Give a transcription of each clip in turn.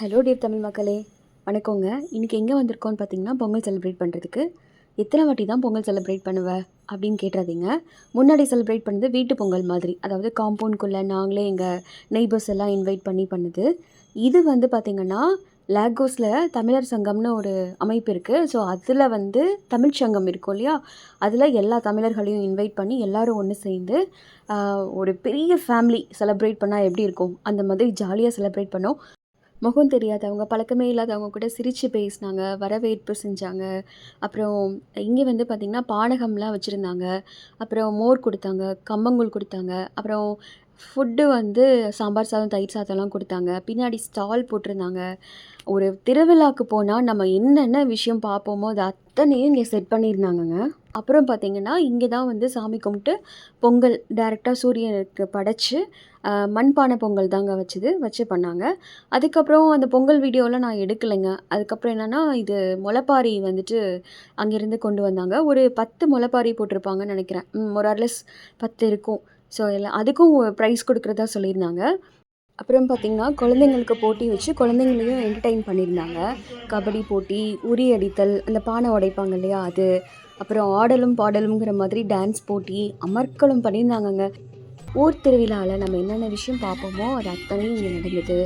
Hello dear Tamil மக்களே. வணக்கங்க. இன்றைக்கி எங்கே வந்திருக்கோன்னு பார்த்தீங்கன்னா பொங்கல் செலிப்ரேட் பண்ணுறதுக்கு எத்தனை வாட்டி தான் பொங்கல் செலிப்ரேட் பண்ணுவேன் அப்படின்னு கேட்டுறாதீங்க. முன்னாடி செலிப்ரேட் பண்ணது வீட்டு பொங்கல் மாதிரி. அதாவது காம்பவுண்ட்குள்ளே நாங்களே எங்கள் நெய்பர்ஸ் எல்லாம் இன்வைட் பண்ணி பண்ணுது. இது வந்து பார்த்திங்கன்னா லேகோஸில் தமிழர் சங்கம்னு ஒரு அமைப்பு இருக்குது ஸோ அதில் வந்து தமிழ் சங்கம் இருக்கும் இல்லையா? அதில் எல்லா தமிழர்களையும் இன்வைட் பண்ணி எல்லோரும் ஒன்று சேர்ந்து ஒரு பெரிய ஃபேமிலி செலிப்ரேட் பண்ணால் எப்படி இருக்கும்? அந்த மாதிரி ஜாலியாக செலிப்ரேட் பண்ணோம். முகம் தெரியாதவங்க பழக்கமே இல்லாதவங்க கூட சிரித்து பேசினாங்க வரவேற்பு செஞ்சாங்க. அப்புறம் இங்கே வந்து பார்த்திங்கன்னா பானகம்லாம் வச்சுருந்தாங்க. அப்புறம் மோர் கொடுத்தாங்க கம்பங்கூழ் கொடுத்தாங்க. அப்புறம் ஃபுட்டு வந்து சாம்பார் சாதம் தயிர் சாதம்லாம் கொடுத்தாங்க. பின்னாடி ஸ்டால் போட்டிருந்தாங்க. ஒரு திருவிழாக்கு போனால் நம்ம என்னென்ன விஷயம் பார்ப்போமோ அது அத்தனையும் இங்கே செட் பண்ணியிருந்தாங்கங்க. அப்புறம் பார்த்திங்கன்னா இங்கே தான் வந்து சாமி கும்பிட்டு பொங்கல் டைரெக்டாக சூரியனுக்கு படைச்சி மண்பானை பொங்கல் தாங்க வச்சது வச்சு பண்ணாங்க. அதுக்கப்புறம் அந்த பொங்கல் வீடியோவில் நான் எடுக்கலைங்க. அதுக்கப்புறம் என்னென்னா இது முளைப்பாரி வந்துட்டு அங்கேருந்து கொண்டு வந்தாங்க. ஒரு பத்து முளைப்பாரி போட்டிருப்பாங்கன்னு நினைக்கிறேன். மொரார்லெஸ் பத்து இருக்கும். ஸோ எல்லாம் அதுக்கும் ப்ரைஸ் கொடுக்குறதா சொல்லியிருந்தாங்க. அப்புறம் பார்த்திங்கன்னா குழந்தைங்களுக்கு போட்டி வச்சு குழந்தைங்களையும் என்டர்டெயின் பண்ணியிருந்தாங்க. கபடி போட்டி உரி அடித்தல் அந்த பானை உடைப்பாங்க இல்லையா அது. அப்புறம் ஆடலும் பாடலுங்கிற மாதிரி டான்ஸ் போட்டி அமர்க்களும் பண்ணியிருந்தாங்கங்க. ஊர் திருவிழாவில் நம்ம என்னென்ன விஷயம் பார்ப்போமோ அது அத்தனையும் இங்கே நடந்தது.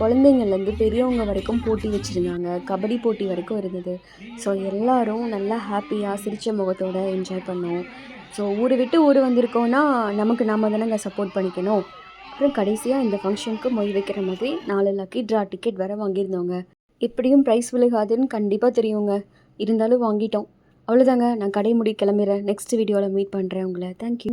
குழந்தைங்கள்லேருந்து பெரியவங்க வரைக்கும் போட்டி வச்சுருந்தாங்க. கபடி போட்டி வரைக்கும் இருந்தது. ஸோ எல்லாரும் நல்லா ஹாப்பியாக சிரித்த முகத்தோடு என்ஜாய் பண்ணோம். ஸோ ஊரை விட்டு ஊர் வந்திருக்கோன்னா நமக்கு நாம் தானேங்க சப்போர்ட் பண்ணிக்கணும். அப்புறம் கடைசியாக இந்த ஃபங்க்ஷனுக்கு மொய் வைக்கிற மாதிரி நாலு லக்கி ட்ரா டிக்கெட் வர வாங்கியிருந்தோங்க. எப்படியும் ப்ரைஸ் விழுகாதுன்னு கண்டிப்பாக தெரியுங்க. இருந்தாலும் வாங்கிட்டோம். அவ்வளோதாங்க நான் கடை முடி கிளம்பிடுறேன். நெக்ஸ்ட் வீடியோவில் மீட் பண்ணுறேன் உங்களை. தேங்க்யூ